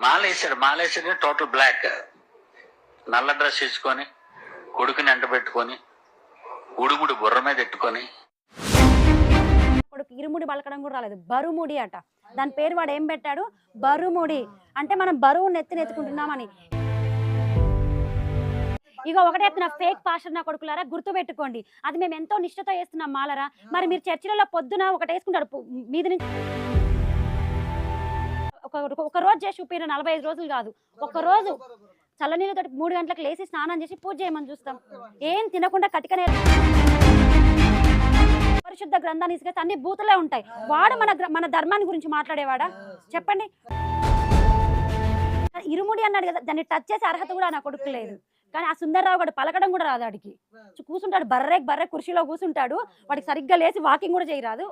మాలేశాడు మాలేశాడు total black నల్ల dress వేసుకొని కొడుకుని ఎంట పెట్టుకొని ఉడుముడు బుర్ర మీద ఎట్టుకొని కొడుకు ఇరుముడి బలకడం కూడా రాలేదు. బరుముడి అట. దాని పేరు వాడు ఏం పెట్టాడు? బరుముడి. అంటే మనం బరువు నెత్తిన ఎత్తుకుంటున్నామని ఇక ఒకటే చెప్తున్నా ఫేక్ పాస్టర్ నా కొడుకులారా గుర్తు పెట్టుకోండి. అది మేము ఎంతో నిష్ఠతో వేస్తున్నాం మాలరా. మరి మీరు చర్చిలలో పొద్దున ఒకటి వేసుకుంటారు మీది మీద నుంచి ఒక ఒక రోజు చేసి చూపిన నలభై ఐదు రోజులు కాదు. ఒక రోజు చల్లనీళ్ళతో మూడు గంటలకు లేచి స్నానం చేసి పూజ చేయమని చూస్తాం. ఏం తినకుండా కటికనే పరిశుద్ధ గ్రంథాన్ని తీసుకెళ్తే అన్ని బూతులే ఉంటాయి. వాడు మన మన ధర్మాన్ని గురించి మాట్లాడేవాడా? చెప్పండి. ఇరుముడి అన్నాడు కదా దాన్ని టచ్ చేసే అర్హత కూడా నా కొడుకు లేదు. కానీ ఆ సుందర్రావు గారు పలకడం కూడా రాదు వాడికి కూర్చుంటాడు బర్రె బర్రె కుర్చీలో కూర్చుంటాడు వాడికి సరిగ్గా లేచి వాకింగ్ కూడా చేయరాదు.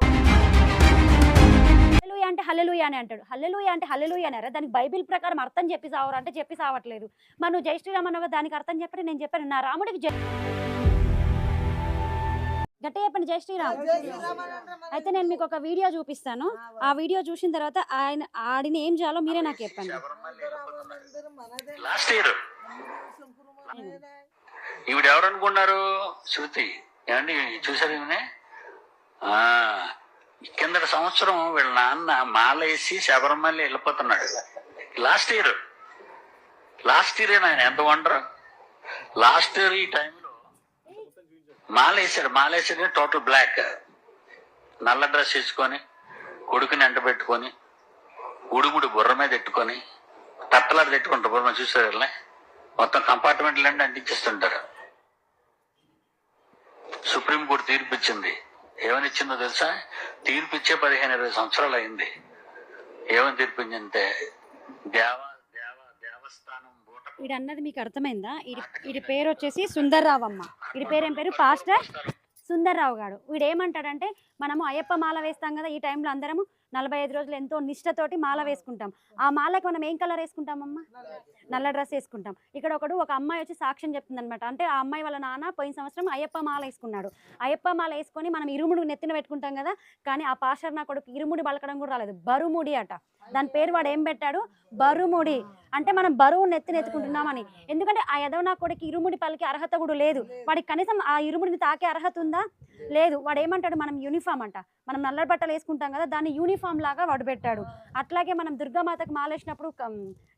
హల్లెలూయా అంటే హల్లెలూయా అని అంటాడు. హల్లెలూయా అంటే హల్లెలూయా అన్నారా దానికి బైబిల్ ప్రకారం అర్థం చెప్పి సావరు అంటే చెప్పి సావట్లేదు మరి నువ్వు జై శ్రీరామ్ దానికి అర్థం చెప్పండి నేను చెప్పాను. నా రాముడికి జై గట్టిగా చెప్పండి జై శ్రీరామ్. అయితే నేను మీకు ఒక వీడియో చూపిస్తాను. ఆ వీడియో చూసిన తర్వాత ఆయన ఆడిని ఏం చేయాలో మీరే నాకు చెప్పండి. Last year. ఈవిడ ఎవరు అనుకున్నారు శృతి? ఏమండి చూసారు ఈమెనే ఆ, కిందటి సంవత్సరం వీళ్ళ నాన్న మాలేసి శబరిమల వెళ్ళిపోతున్నాడు. లాస్ట్ ఇయర్ లాస్ట్ ఇయర్ ఆయన ఎంత వండరు? లాస్ట్ ఇయర్ ఈ టైంలో మాలేసాడు మాలేసాడు టోటల్ బ్లాక్. నల్ల డ్రెస్ వేసుకొని కొడుకుని ఎంట పెట్టుకొని ఉడుముడు బుర్ర మీద ఎట్టుకొని తట్టలాగా పెట్టుకుంటారు బుర్ర చూసారు వీళ్ళని? మొత్తం కంపార్ట్మెంట్లు అండి అంటించేస్తుంటారు. సుప్రీంకోర్టు తీర్పు ఇచ్చింది. ఏమనిచ్చిందో తెలుసా? తీర్పు ఇచ్చే పదిహేను ఇరవై సంవత్సరాలు అయింది. ఏమని తీర్పించిందంటే దేవ దేవ దేవస్థానం ఇది అన్నది మీకు అర్థమైందా? ఇది వీడి పేరు వచ్చేసి సుందర్రావు అమ్మ వీడి పేరు ఏం పేరు? పాస్టర్ సుందర్రావు గారు. వీడు ఏమంటాడంటే మనము అయ్యప్ప మాల వేస్తాం కదా ఈ టైంలో అందరము నలభై ఐదు రోజులు ఎంతో నిష్ఠతోటి మాల వేసుకుంటాం. ఆ మాలకి మనం ఏం కలర్ వేసుకుంటామమ్మా? నల్ల డ్రెస్. వేసుకుంటాం. ఇక్కడ ఒకడు ఒక అమ్మాయి వచ్చి సాక్ష్యం చెప్తుంది అనమాట అంటే ఆ అమ్మాయి వాళ్ళ నాన్న పోయిన సంవత్సరం అయ్యప్ప మాల వేసుకున్నాడు. అయ్యప్ప మాల వేసుకొని మనం ఇరుముడు నెత్తిన పెట్టుకుంటాం కదా కానీ ఆ పాషర్ నా కొడుకు ఇరుముడి బలకడం కూడా రాలేదు. బరుముడి అట. దాని పేరు వాడు ఏం పెట్టాడు? బరుముడి. అంటే మనం బరువు నెత్తిన ఎత్తుకుంటున్నామని ఎందుకంటే ఆ యదవ నా కొడుకు ఇరుముడి పలికి అర్హత కూడా లేదు. వాడికి కనీసం ఆ ఇరుముడిని తాకే అర్హత ఉందా? లేదు వాడు ఏమంటాడు మనం యూనిఫామ్ అంట. మనం నల్ల బట్టలు వేసుకుంటాం కదా దాన్ని యూనిఫామ్ లాగా వాడు పెట్టాడు. అట్లాగే మనం దుర్గామాతకు మాలేసినప్పుడు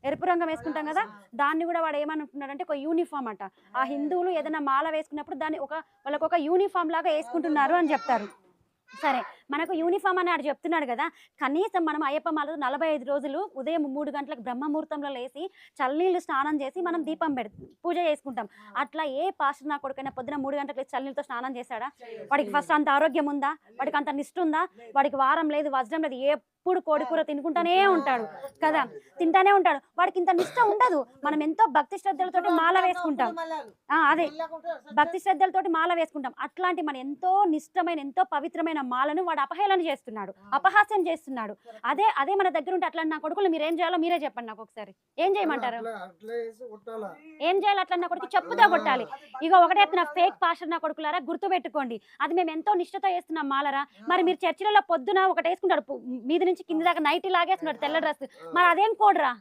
ఎరుపు రంగం వేసుకుంటాం కదా దాన్ని కూడా వాడు ఏమనుకుంటున్నాడు అంటే ఒక యూనిఫామ్ అంట. ఆ హిందువులు ఏదైనా మాల వేసుకున్నప్పుడు దాన్ని ఒక వాళ్ళకు ఒక యూనిఫామ్ లాగా వేసుకుంటున్నారు అని చెప్తారు. సరే మనకు యూనిఫామ్ అని ఆడు చెప్తున్నాడు కదా కనీసం మనం అయ్యప్ప మాలతో నలభై ఐదు రోజులు ఉదయం మూడు గంటలకు బ్రహ్మముహూర్తంలో లేచి చల్లనీళ్ళు స్నానం చేసి మనం దీపం పెడ పూజ చేసుకుంటాం. అట్లా ఏ పాస్టర్ నా కొడుకైనా పొద్దున మూడు గంటలకు లేచి చల్లనీళ్ళతో స్నానం చేశాడా? వాడికి ఫస్ట్ అంత ఆరోగ్యం ఉందా? వాడికి అంత నిష్ఠ ఉందా? వాడికి వారం లేదు వజ్రం లేదు ఎప్పుడు కోడి కూర తినుకుంటానే ఉంటాడు కదా తింటానే ఉంటాడు. వాడికి ఇంత నిష్ఠ ఉండదు. మనం ఎంతో భక్తి శ్రద్ధలతోటి మాల వేసుకుంటాం. ఆ, అదే. భక్తి శ్రద్ధలతోటి మాల వేసుకుంటాం. అట్లాంటి మన ఎంతో నిష్టమైన ఎంతో పవిత్రమైన మాలను వాడు అపహేళన చేస్తున్నాడు అపహాస్యం చేస్తున్నాడు. అదే అదే మన దగ్గర ఉంటే అట్లా నా కొడుకులు మీరు ఏం చేయాలో మీరే చెప్పండి నాకు ఒకసారి. ఏం చేయమంటారు? ఏం చేయాలి అట్లా నా కొడుకు చెప్పుతో కొట్టాలి. ఇక ఒకటే చెప్తున్నా ఫేక్ పాస్టర్ నా కొడుకులారా గుర్తు పెట్టుకోండి అది మేము ఎంతో నిష్ఠతో వేస్తున్నాం మాలరా. మరి మీరు చర్చిలలో పొద్దున ఒకటి వేసుకుంటాడు మీద నుంచి కింది దాకా నైట్ లాగేస్తున్నాడు తెల్ల డ్రెస్. మరి అదేం కోడ్రా?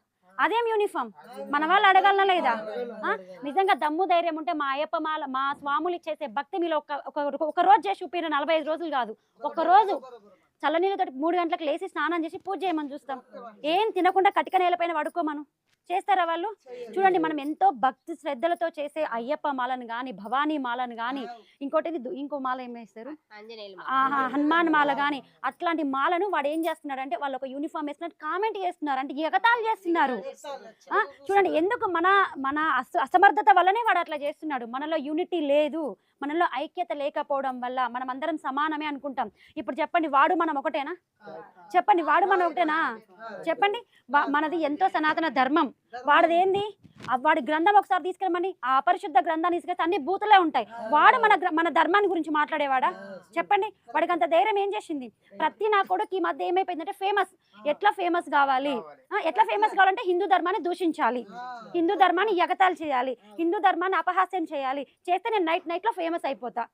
అదేం యూనిఫామ్ మన వాళ్ళు అడగలనా లేదా? నిజంగా దమ్ము ధైర్యం ఉంటే మా అయ్యప్ప మాల మా స్వాములు చేసే భక్తి మీలో ఒక ఒక- రోజు చేసి చూపిన నలభై ఐదు రోజులు కాదు. ఒక రోజు చల్లనీళ్ళతో మూడు గంటలకు లేచి స్నానం చేసి పూజ చేయమని చూస్తాం. ఏం తినకుండా కటిక నేలపైన పడుకోమను చేస్తారా వాళ్ళు? చూడండి మనం ఎంతో భక్తి శ్రద్ధలతో చేసే అయ్యప్ప మాలను గాని భవానీ మాలను గాని ఇంకోటి ఇంకో మాల ఏం వేస్తారు? ఆహా, హనుమాన్ మాల గాని అట్లాంటి మాలను వాడు ఏం చేస్తున్నాడు అంటే వాళ్ళు ఒక యూనిఫామ్ వేస్తున్నారు కామెంట్ చేస్తున్నారు. అంటే ఎగతాళి చేస్తున్నారు. చూడండి ఎందుకు మన మన అస- అసమర్థత వల్లనే వాడు అట్లా చేస్తున్నాడు. మనలో యూనిటీ లేదు. మనలో ఐక్యత లేకపోవడం వల్ల మనం అందరం సమానమే అనుకుంటాం. ఇప్పుడు చెప్పండి వాడు మనం ఒకటేనా? చెప్పండి వాడు మనం ఒకటేనా? చెప్పండి మనది ఎంతో సనాతన ధర్మం. వాడిది ఏంది వాడి గ్రంథం ఒకసారి తీసుకెళ్ళమని ఆ అపరిశుద్ధ గ్రంథాన్ని తీసుకెళ్తే అన్ని బూతులే ఉంటాయి. వాడు మన మన ధర్మాన్ని గురించి మాట్లాడేవాడా? చెప్పండి వాడికి అంత ధైర్యం ఏం చేసింది? ప్రతి నా కొడుకు ఈ మధ్య ఏమైపోయిందంటే ఫేమస్. ఎట్లా ఫేమస్ కావాలి? ఎట్లా ఫేమస్ కావాలంటే హిందూ ధర్మాన్ని దూషించాలి. హిందూ ధర్మాన్ని ఎగతాళి చేయాలి. హిందూ ధర్మాన్ని అపహాస్యం చేయాలి. చేస్తే నేను నైట్ నైట్లో ఫేమస్ అయిపోతా.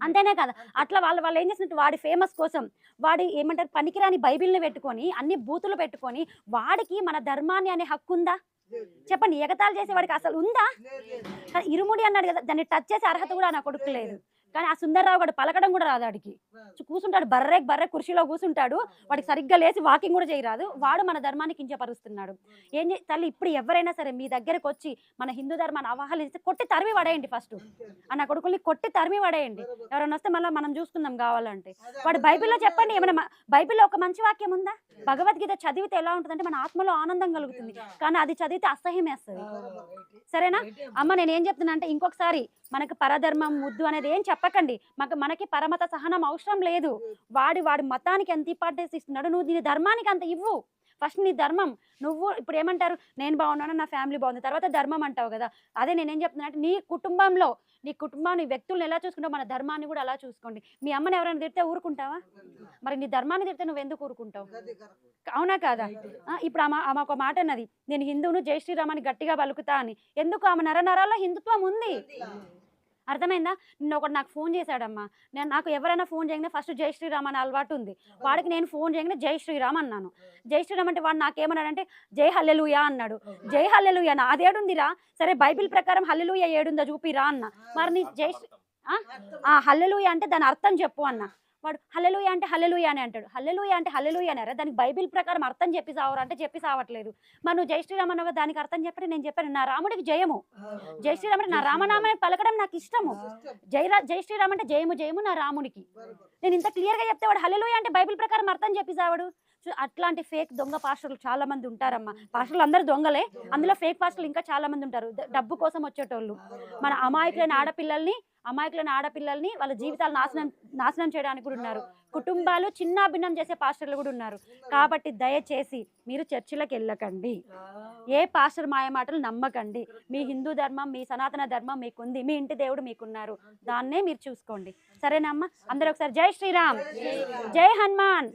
అంతేనే కదా. అట్లా వాళ్ళు వాళ్ళు ఏం చేసినట్టు వాడి ఫేమస్ కోసం వాడి ఏమంటారు? పనికిరాని బైబిల్ని పెట్టుకొని అన్ని బూతులు పెట్టుకొని వాడికి మన ధర్మాన్ని అనే హక్కు ఉందా? చెప్పండి ఎగతాళి చేసే వాడికి అసలు ఉందా? ఇరుముడి అన్నాడు కదా దాన్ని టచ్ చేసే అర్హత కూడా నా కొడుకు లేదు. కానీ ఆ సుందర్రావు గారు పలకడం కూడా రాదు వాడికి కూర్చుంటాడు బర్రె బర్రె కుర్చీలో కూర్చుంటాడు వాడికి సరిగ్గా లేచి వాకింగ్ కూడా చేయరాదు. వాడు మన ధర్మాన్ని కించపరుస్తున్నాడు. ఏం చే తల్లి ఇప్పుడు ఎవరైనా సరే మీ దగ్గరకు వచ్చి మన హిందూ ధర్మాన్ని అవహేళిస్తే కొట్టి తరిమి పడేయండి ఫస్ట్. ఆ నా కొడుకుల్ని కొట్టి తరిమి పడేయండి. ఎవరైనా వస్తే మళ్ళీ మనం చూసుకుందాం కావాలంటే. వాడు బైబిల్లో చెప్పండి ఏమైనా బైబిల్లో ఒక మంచి వాక్యం ఉందా? భగవద్గీత చదివితే ఎలా ఉంటుందంటే మన ఆత్మలో ఆనందం కలుగుతుంది. కానీ అది చదివితే అసహ్యం వేస్తుంది సరేనా? అమ్మ నేను ఏం చెప్తున్నా అంటే ఇంకొకసారి మనకి పరధర్మం ముద్దు అనేది ఏం చెప్పకండి మాకు మనకి పరమత సహనం అవసరం లేదు. వాడి వాడి మతానికి ఎంత ఇంపార్టెన్స్ ఇస్తున్నాడు నువ్వు నీ ధర్మానికి అంత ఇవ్వు. ఫస్ట్ నీ ధర్మం. నువ్వు ఇప్పుడు ఏమంటారు? నేను బాగున్నాను నా ఫ్యామిలీ బాగుంది. తర్వాత ధర్మం అంటావు కదా. అదే నేనేం చెప్తున్నా అంటే నీ కుటుంబంలో నీ కుటుంబాన్ని వ్యక్తులను ఎలా చూసుకుంటావు? మన ధర్మాన్ని కూడా అలా చూసుకోండి. మీ అమ్మని ఎవరైనా తిడితే ఊరుకుంటావా? మరి నీ ధర్మాన్ని తిడితే నువ్వు ఎందుకు ఊరుకుంటావు? అవునా కాదా? ఇప్పుడు ఆమె ఆమె ఒక మాట అన్నది. నేను హిందువును జై శ్రీరామ్ అని గట్టిగా పలుకుతా అని. ఎందుకు? ఆమె నర నరాల్లో హిందుత్వం ఉంది. అర్థమైందా? నిన్న ఒకటి నాకు ఫోన్ చేశాడమ్మా. నేను నాకు ఎవరైనా ఫోన్ చేయగానే ఫస్ట్ జై శ్రీరామ్ అనే అలవాటు ఉంది. వాడికి నేను ఫోన్ చేయగానే జై శ్రీరామ్ అన్నాను. జై శ్రీరామ్ అంటే వాడు నాకేమన్నాడంటే జై హల్లెలూయా అన్నాడు. జై హల్లెలూయా నా అదేడుందిరా సరే బైబిల్ ప్రకారం హల్లెలూయా ఏడుందో చూపిరా అన్న. మరి నీ జై హల్లెలూయా అంటే దాని అర్థం చెప్పు అన్న. వాడు హల్లెలూయా అంటే హల్లెలూయా అని అంటాడు. హల్లెలూయా అంటే హల్లెలూయా అన్నారా దానికి బైబిల్ ప్రకారం అర్థం చెప్పి సావరా అంటే చెప్పి సావట్లేదు. మరి నువ్వు జై శ్రీరామ్ దానికి అర్థం చెప్పండి నేను చెప్పాను. నా రాముడికి జయము. జై శ్రీరామ్ అంటే నా రామనామాన్ని పలకడం నాకు ఇష్టము. జై జై శ్రీరామ్ అంటే జయము జయము నా రామునికి. నేను ఇంత క్లియర్గా చెప్తే వాడు హల్లెలూయా అంటే బైబిల్ ప్రకారం అర్థం చెప్పి సావాడు. అట్లాంటి ఫేక్ దొంగ పాస్టర్లు చాలా మంది ఉంటారమ్మా. పాస్టర్లు అందరూ దొంగలే. అందులో ఫేక్ పాస్టర్లు ఇంకా చాలా మంది ఉంటారు. డబ్బు కోసం వచ్చేటోళ్ళు. మన అమాయకులైన ఆడపిల్లల్ని అమాయకులైన ఆడపిల్లల్ని వాళ్ళ జీవితాలు నాశనం నాశనం చేయడానికి కూడా ఉన్నారు. కుటుంబాలు చిన్న భిన్నం చేసే పాస్టర్లు కూడా ఉన్నారు. కాబట్టి దయచేసి మీరు చర్చిలకు వెళ్ళకండి. ఏ పాస్టర్ మాయ మాటలు నమ్మకండి. మీ హిందూ ధర్మం మీ సనాతన ధర్మం మీకుంది. మీ ఇంటి దేవుడు మీకున్నారు. దాన్నే మీరు చూసుకోండి. సరేనమ్మా అందరూ ఒకసారి జై శ్రీరామ్. జై హనుమాన్.